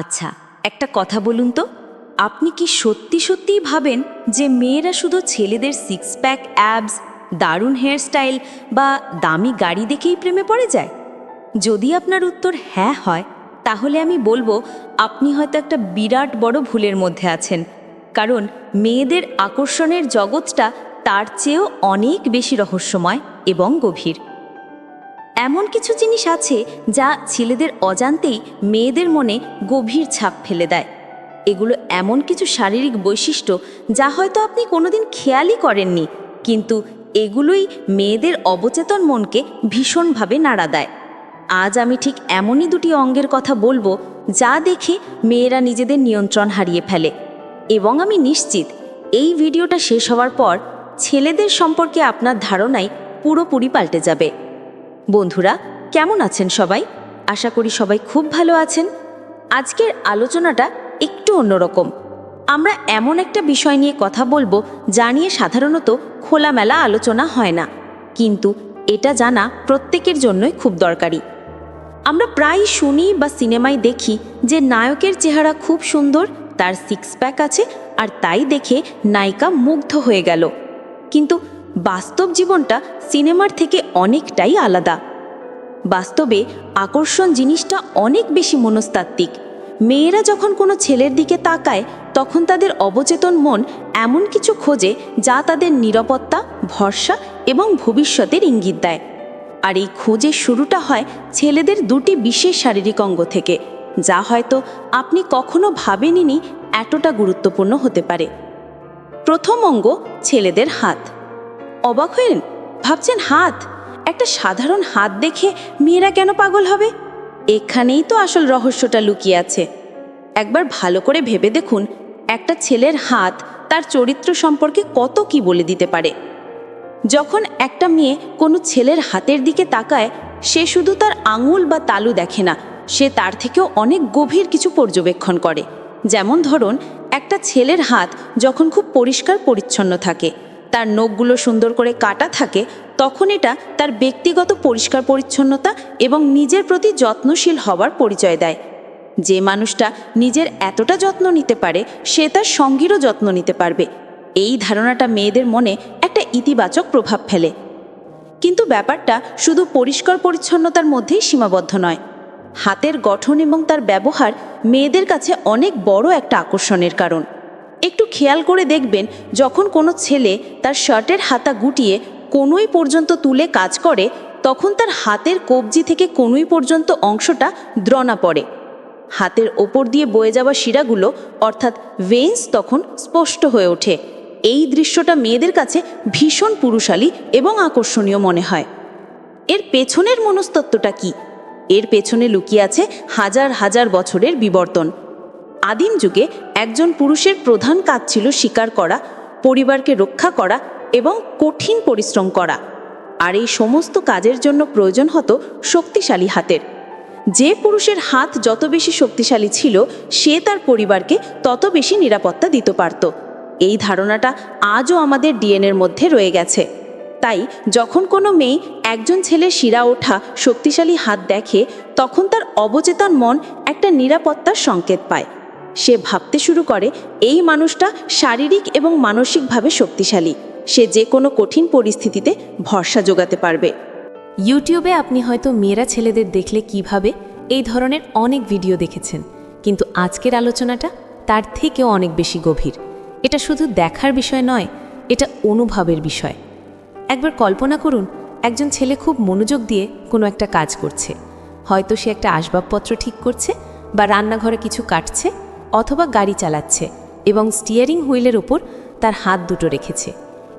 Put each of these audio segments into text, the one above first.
আচ্ছা একটা কথা বলুন তো। আপনি কি সত্যি সত্যিই ভাবেন যে মেয়েরা শুধু ছেলেদের সিক্স প্যাক অ্যাবস দারুণ হেয়ারস্টাইল বা দামি গাড়ি দেখেই প্রেমে পড়ে যায়? যদি আপনার উত্তর হ্যাঁ হয়, তাহলে আমি বলব আপনি হয়তো একটা বিরাট বড় ভুলের মধ্যে আছেন। কারণ মেয়েদের আকর্ষণের জগৎটা তার চেয়েও অনেক বেশি রহস্যময় এবং গভীর। এমন কিছু জিনিস আছে যা ছেলেদের অজান্তেই মেয়েদের মনে গভীর ছাপ ফেলে দেয়। এগুলো এমন কিছু শারীরিক বৈশিষ্ট্য যা হয়তো আপনি কোনোদিন খেয়ালই করেননি, কিন্তু এগুলোই মেয়েদের অবচেতন মনকে ভীষণভাবে নাড়া দেয়। আজ আমি ঠিক এমনই দুটি অঙ্গের কথা বলব যা দেখে মেয়েরা নিজেদের নিয়ন্ত্রণ হারিয়ে ফেলে। এবং আমি নিশ্চিত এই ভিডিওটা শেষ হওয়ার পর ছেলেদের সম্পর্কে আপনার ধারণাই পুরোপুরি পাল্টে যাবে। বন্ধুরা, কেমন আছেন সবাই? আশা করি সবাই খুব ভালো আছেন। আজকের আলোচনাটা একটু অন্যরকম। আমরা এমন একটা বিষয় নিয়ে কথা বলব যা নিয়ে সাধারণত খোলামেলা আলোচনা হয় না। কিন্তু এটা জানা প্রত্যেকের জন্যই খুব দরকারি। আমরা প্রায় শুনি বা সিনেমায় দেখি যে নায়কের চেহারা খুব সুন্দর, তার সিক্স প্যাক আছে আর তাই দেখে নায়িকা মুগ্ধ হয়ে গেল। কিন্তু বাস্তব জীবনটা সিনেমার থেকে অনেকটাই আলাদা। বাস্তবে আকর্ষণ জিনিসটা অনেক বেশি মনস্তাত্ত্বিক। মেয়েরা যখন কোনো ছেলের দিকে তাকায়, তখন তাদের অবচেতন মন এমন কিছু খোঁজে যা তাদের নিরাপত্তা, ভরসা এবং ভবিষ্যতের ইঙ্গিত দেয়। আর এই খোঁজের শুরুটা হয় ছেলেদের দুটি বিশেষ শারীরিক অঙ্গ থেকে, যা হয়তো আপনি কখনো ভাবেননি এতটা গুরুত্বপূর্ণ হতে পারে। প্রথম অঙ্গ, ছেলেদের হাত। অবাক হলেন ভাবছেন, হাত, একটা সাধারণ হাত দেখে মেয়েরা কেন পাগল হবে? এখানেই তো আসল রহস্যটা লুকিয়ে আছে। একবার ভালো করে ভেবে দেখুন, একটা ছেলের হাত তার চরিত্র সম্পর্কে কত কি বলে দিতে পারে। যখন একটা মেয়ে কোনো ছেলের হাতের দিকে তাকায়, সে শুধু তার আঙুল বা তালু দেখে না, সে তার থেকেও অনেক গভীর কিছু পর্যবেক্ষণ করে। যেমন ধরুন, একটা ছেলের হাত যখন খুব পরিষ্কার পরিচ্ছন্ন থাকে তার নখগুলো সুন্দর করে কাটা থাকে, তখন এটা তার ব্যক্তিগত পরিষ্কার পরিচ্ছন্নতা এবং নিজের প্রতি যত্নশীল হওয়ার পরিচয় দেয়। যে মানুষটা নিজের এতটা যত্ন নিতে পারে, সে তার সঙ্গীরও যত্ন নিতে পারবে। এই ধারণাটা মেয়েদের মনে একটা ইতিবাচক প্রভাব ফেলে। কিন্তু ব্যাপারটা শুধু পরিষ্কার পরিচ্ছন্নতার মধ্যেই সীমাবদ্ধ নয়। হাতের গঠন এবং তার ব্যবহার মেয়েদের কাছে অনেক বড় একটা আকর্ষণের কারণ। একটু খেয়াল করে দেখবেন, যখন কোনো ছেলে তার শার্টের হাতা গুটিয়ে কোনোই পর্যন্ত তুলে কাজ করে, তখন তার হাতের কবজি থেকে কোনোই পর্যন্ত অংশটা দ্রণা পড়ে। হাতের ওপর দিয়ে বয়ে যাওয়া শিরাগুলো, অর্থাৎ ভেন্স তখন স্পষ্ট হয়ে ওঠে। এই দৃশ্যটা মেয়েদের কাছে ভীষণ পুরুষালী এবং আকর্ষণীয় মনে হয়। এর পেছনের মনস্তত্ত্বটা কি? এর পেছনে লুকিয়ে আছে হাজার হাজার বছরের বিবর্তন। আদিম যুগে একজন পুরুষের প্রধান কাজ ছিল শিকার করা, পরিবারকে রক্ষা করা এবং কঠিন পরিশ্রম করা। আর এই সমস্ত কাজের জন্য প্রয়োজন হতো শক্তিশালী হাতের। যে পুরুষের হাত যত বেশি শক্তিশালী ছিল, সে তার পরিবারকে তত বেশি নিরাপত্তা দিতে পারত। এই ধারণাটা আজও আমাদের ডিএনএর মধ্যে রয়ে গেছে। তাই যখন কোনো মেয়ে একজন ছেলে শিরা ওঠা শক্তিশালী হাত দেখে, তখন তার অবচেতন মন একটা নিরাপত্তার সংকেত পায়। সে ভাবতে শুরু করে, এই মানুষটা শারীরিক এবং মানসিকভাবে শক্তিশালী। সে যে কোনো কঠিন পরিস্থিতিতে ভরসা যোগাতে পারবে। ইউটিউবে আপনি হয়তো মেয়েরা ছেলেদের দেখলে কীভাবে এই ধরনের অনেক ভিডিও দেখেছেন, কিন্তু আজকের আলোচনাটা তার থেকেও অনেক বেশি গভীর। এটা শুধু দেখার বিষয় নয়, এটা অনুভবের বিষয়। একবার কল্পনা করুন, একজন ছেলে খুব মনোযোগ দিয়ে কোনো একটা কাজ করছে। হয়তো সে একটা আসবাবপত্র ঠিক করছে বা রান্নাঘরে কিছু কাটছে অথবা গাড়ি চালাচ্ছে এবং স্টিয়ারিং হুইলের ওপর তার হাত দুটো রেখেছে।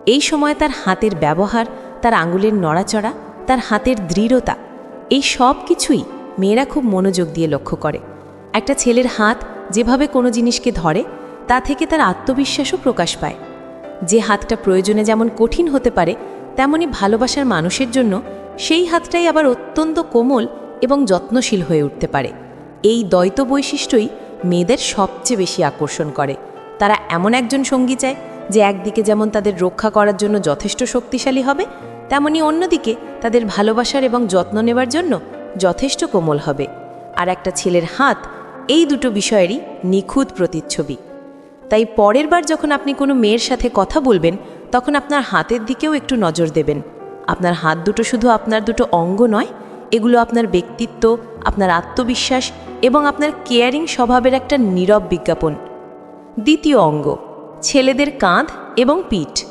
এই সময় তার হাতের ব্যবহার, তার আঙুলের নড়াচড়া, তার হাতের দৃঢ়তা, এই সব কিছুই মেয়েরা খুব মনোযোগ দিয়ে লক্ষ্য করে। একটা ছেলের হাত যেভাবে কোনো জিনিসকে ধরে, তা থেকে তার আত্মবিশ্বাসও প্রকাশ পায়। যে হাতটা প্রয়োজনে যেমন কঠিন হতে পারে, তেমনি ভালোবাসার মানুষের জন্য সেই হাতটাই আবার অত্যন্ত কোমল এবং যত্নশীল হয়ে উঠতে পারে। এই দ্বৈত বৈশিষ্ট্যই মেয়েদের সবচেয়ে বেশি আকর্ষণ করে। তারা এমন একজন সঙ্গী চায় যে একদিকে যেমন তাদের রক্ষা করার জন্য যথেষ্ট শক্তিশালী হবে, তেমনি অন্যদিকে তাদের ভালোবাসার এবং যত্ন নেবার জন্য যথেষ্ট কোমল হবে। আর একটা ছেলের হাত এই দুটো বিষয়েরই নিখুঁত প্রতিচ্ছবি। তাই পরের বার যখন আপনি কোনো মেয়ের সাথে কথা বলবেন, তখন আপনার হাতের দিকেও একটু নজর দেবেন। আপনার হাত দুটো শুধু আপনার দুটো অঙ্গ নয়, এগুলো আপনার ব্যক্তিত্ব, আপনার আত্মবিশ্বাস এবং আপনার কেয়ারিং স্বভাবের একটা নীরব বিজ্ঞাপন। দ্বিতীয় অঙ্গ, ছেলেদের কাঁধ এবং পিঠ।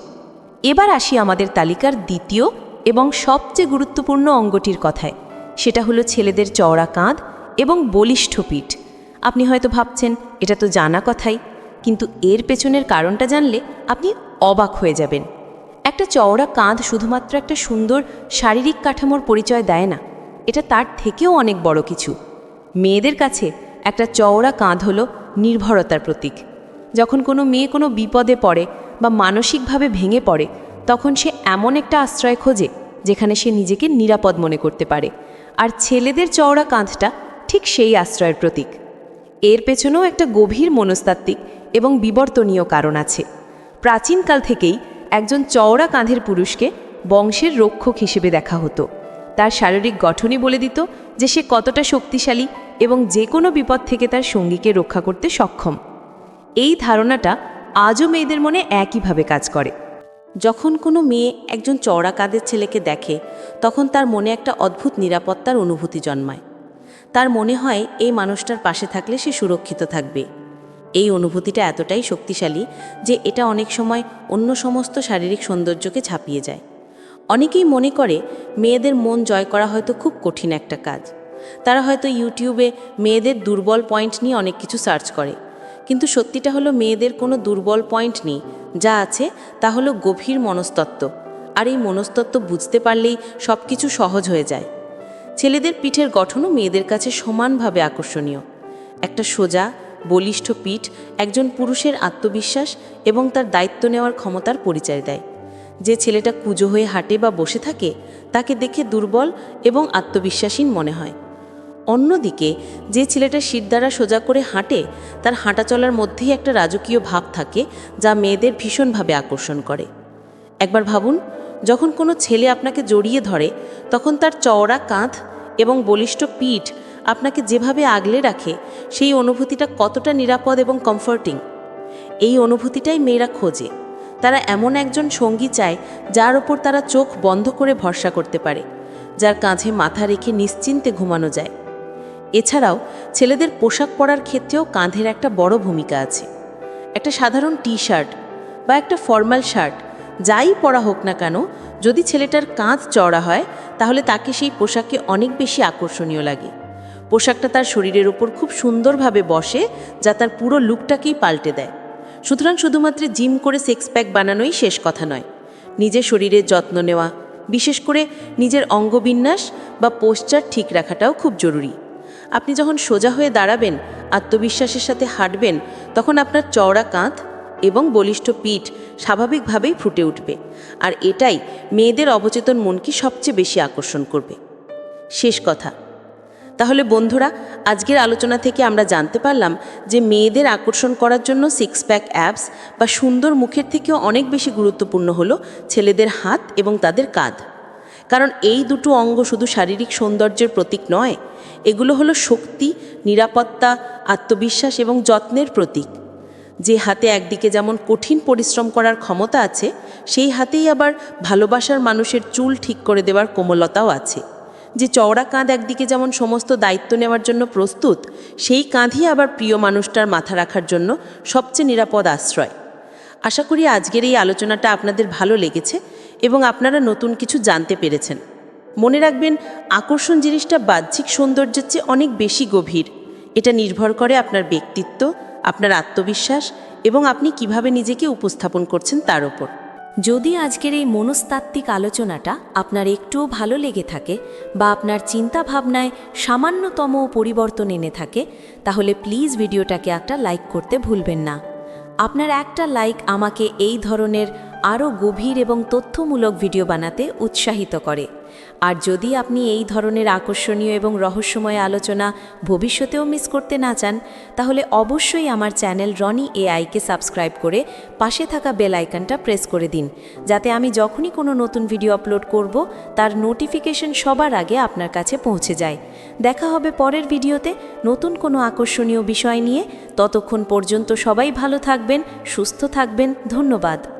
এবার আসি আমাদের তালিকার দ্বিতীয় এবং সবচেয়ে গুরুত্বপূর্ণ অঙ্গটির কথায়। সেটা হলো ছেলেদের চওড়া কাঁধ এবং বলিষ্ঠ পিঠ। আপনি হয়তো ভাবছেন, এটা তো জানা কথাই, কিন্তু এর পেছনের কারণটা জানলে আপনি অবাক হয়ে যাবেন। একটা চওড়া কাঁধ শুধুমাত্র একটা সুন্দর শারীরিক কাঠামোর পরিচয় দেয় না। এটা তার থেকেও অনেক বড় কিছু। মেয়েদের কাছে একটা চওড়া কাঁধ হলো নির্ভরতার প্রতীক। যখন কোনো মেয়ে কোনো বিপদে পড়ে বা মানসিকভাবে ভেঙে পড়ে, তখন সে এমন একটা আশ্রয় খোঁজে যেখানে সে নিজেকে নিরাপদ মনে করতে পারে। আর ছেলেদের চওড়া কাঁধটা ঠিক সেই আশ্রয়ের প্রতীক। এর পেছনেও একটা গভীর মনস্তাত্ত্বিক এবং বিবর্তনীয় কারণ আছে। প্রাচীনকাল থেকেই একজন চওড়া কাঁধের পুরুষকে বংশের রক্ষক হিসেবে দেখা হতো। তার শারীরিক গঠনই বলে দিত যে সে কতটা শক্তিশালী এবং যে কোনো বিপদ থেকে তার সঙ্গীকে রক্ষা করতে সক্ষম। এই ধারণাটা আজও মেয়েদের মনে একইভাবে কাজ করে। যখন কোনো মেয়ে একজন চওড়া কাঁধের ছেলেকে দেখে, তখন তার মনে একটা অদ্ভুত নিরাপত্তার অনুভূতি জন্মায়। তার মনে হয় এই মানুষটার পাশে থাকলে সে সুরক্ষিত থাকবে। এই অনুভূতিটা এতটাই শক্তিশালী যে এটা অনেক সময় অন্য সমস্ত শারীরিক সৌন্দর্যকে ছাপিয়ে যায়। অনেকেই মনে করে মেয়েদের মন জয় করা হয়তো খুব কঠিন একটা কাজ। তারা হয়তো ইউটিউবে মেয়েদের দুর্বল পয়েন্ট নিয়ে অনেক কিছু সার্চ করে। কিন্তু সত্যিটা হলো মেয়েদের কোনো দুর্বল পয়েন্ট নেই। যা আছে তা হলো গভীর মনস্তত্ত্ব। আর এই মনস্তত্ত্ব বুঝতে পারলেই সব কিছু সহজ হয়ে যায়। ছেলেদের পিঠের গঠনও মেয়েদের কাছে সমানভাবে আকর্ষণীয়। একটা সোজা, বলিষ্ঠ পিঠ একজন পুরুষের আত্মবিশ্বাস এবং তার দায়িত্ব নেওয়ার ক্ষমতার পরিচয় দেয়। যে ছেলেটা কুজো হয়ে হাঁটে বা বসে থাকে, তাকে দেখে দুর্বল এবং আত্মবিশ্বাসীন মনে হয়। অন্যদিকে, যে ছেলেটা শির দ্বারা সোজা করে হাঁটে, তার হাঁটা চলার মধ্যেই একটা রাজকীয় ভাব থাকে, যা মেয়েদের ভীষণভাবে আকর্ষণ করে। একবার ভাবুন, যখন কোনো ছেলে আপনাকে জড়িয়ে ধরে, তখন তার চওড়া কাঁধ এবং বলিষ্ঠ পিঠ আপনাকে যেভাবে আগলে রাখে, সেই অনুভূতিটা কতটা নিরাপদ এবং কমফর্টিং এই অনুভূতিটাই মেয়েরা খোঁজে। তারা এমন একজন সঙ্গী চায় যার ওপর তারা চোখ বন্ধ করে ভরসা করতে পারে, যার কাঁধে মাথা রেখে নিশ্চিন্তে ঘুমানো যায়। এছাড়াও, ছেলেদের পোশাক পরার ক্ষেত্রেও কাঁধের একটা বড় ভূমিকা আছে। একটা সাধারণ টি শার্ট বা একটা ফর্মাল শার্ট, যাই পরা হোক না কেন, যদি ছেলেটার কাঁধ চড়া হয়, তাহলে তাকে সেই পোশাকে অনেক বেশি আকর্ষণীয় লাগে। পোশাকটা তার শরীরের ওপর খুব সুন্দরভাবে বসে, যা তার পুরো লুকটাকেই পাল্টে দেয়। সুতরাং শুধুমাত্র জিম করে সেক্স প্যাক বানানোই শেষ কথা নয়। নিজের শরীরের যত্ন নেওয়া, বিশেষ করে নিজের অঙ্গবিন্যাস বা পোশ্চার ঠিক রাখাটাও খুব জরুরি। আপনি যখন সোজা হয়ে দাঁড়াবেন, আত্মবিশ্বাসের সাথে হাঁটবেন, তখন আপনার চওড়া কাঁধ এবং বলিষ্ঠ পিঠ স্বাভাবিকভাবেই ফুটে উঠবে। আর এটাই মেয়েদের অবচেতন মনকে সবচেয়ে বেশি আকর্ষণ করবে। শেষ কথা। তাহলে বন্ধুরা, আজকের আলোচনা থেকে আমরা জানতে পারলাম যে মেয়েদের আকর্ষণ করার জন্য সিক্স প্যাক অ্যাপস বা সুন্দর মুখের থেকেও অনেক বেশি গুরুত্বপূর্ণ হলো ছেলেদের হাত এবং তাদের কাঁধ। কারণ এই দুটো অঙ্গ শুধু শারীরিক সৌন্দর্যের প্রতীক নয়, এগুলো হলো শক্তি, নিরাপত্তা, আত্মবিশ্বাস এবং যত্নের প্রতীক। যে হাতে একদিকে যেমন কঠিন পরিশ্রম করার ক্ষমতা আছে, সেই হাতেই আবার ভালোবাসার মানুষের চুল ঠিক করে দেওয়ার কোমলতাও আছে। যে চওড়া কাঁধ একদিকে যেমন সমস্ত দায়িত্ব নেওয়ার জন্য প্রস্তুত, সেই কাঁধই আবার প্রিয় মানুষটার মাথা রাখার জন্য সবচেয়ে নিরাপদ আশ্রয়। আশা করি আজকের এই আলোচনাটা আপনাদের ভালো লেগেছে এবং আপনারা নতুন কিছু জানতে পেরেছেন। মনে রাখবেন, আকর্ষণ জিনিসটা বাহ্যিক সৌন্দর্যের চেয়ে অনেক বেশি গভীর। এটা নির্ভর করে আপনার ব্যক্তিত্ব, আপনার আত্মবিশ্বাস এবং আপনি কীভাবে নিজেকে উপস্থাপন করছেন তার ওপর যদি আজকের এই মনস্তাত্ত্বিক আলোচনাটা আপনার একটুও ভালো লেগে থাকে বা আপনার চিন্তাভাবনায় সামান্যতম পরিবর্তন এনে থাকে, তাহলে প্লিজ ভিডিওটাকে একটা লাইক করতে ভুলবেন না। আপনার একটা লাইক আমাকে এই ধরনের আরও গভীর এবং তথ্যমূলক ভিডিও বানাতে উৎসাহিত করে। আর যদি আপনি এই ধরনের আকর্ষণীয় এবং রহস্যময় আলোচনা ভবিষ্যতেও মিস করতে না চান, তাহলে অবশ্যই আমার চ্যানেল রনি এআইকে সাবস্ক্রাইব করে পাশে থাকা বেল আইকনটা প্রেস করে দিন, যাতে আমি যখনই কোনো নতুন ভিডিও আপলোড করব, তার নোটিফিকেশন সবার আগে আপনার কাছে পৌঁছে যায়। দেখা হবে পরের ভিডিওতে নতুন কোনো আকর্ষণীয় বিষয় নিয়ে। ততক্ষণ পর্যন্ত সবাই ভালো থাকবেন, সুস্থ থাকবেন। ধন্যবাদ।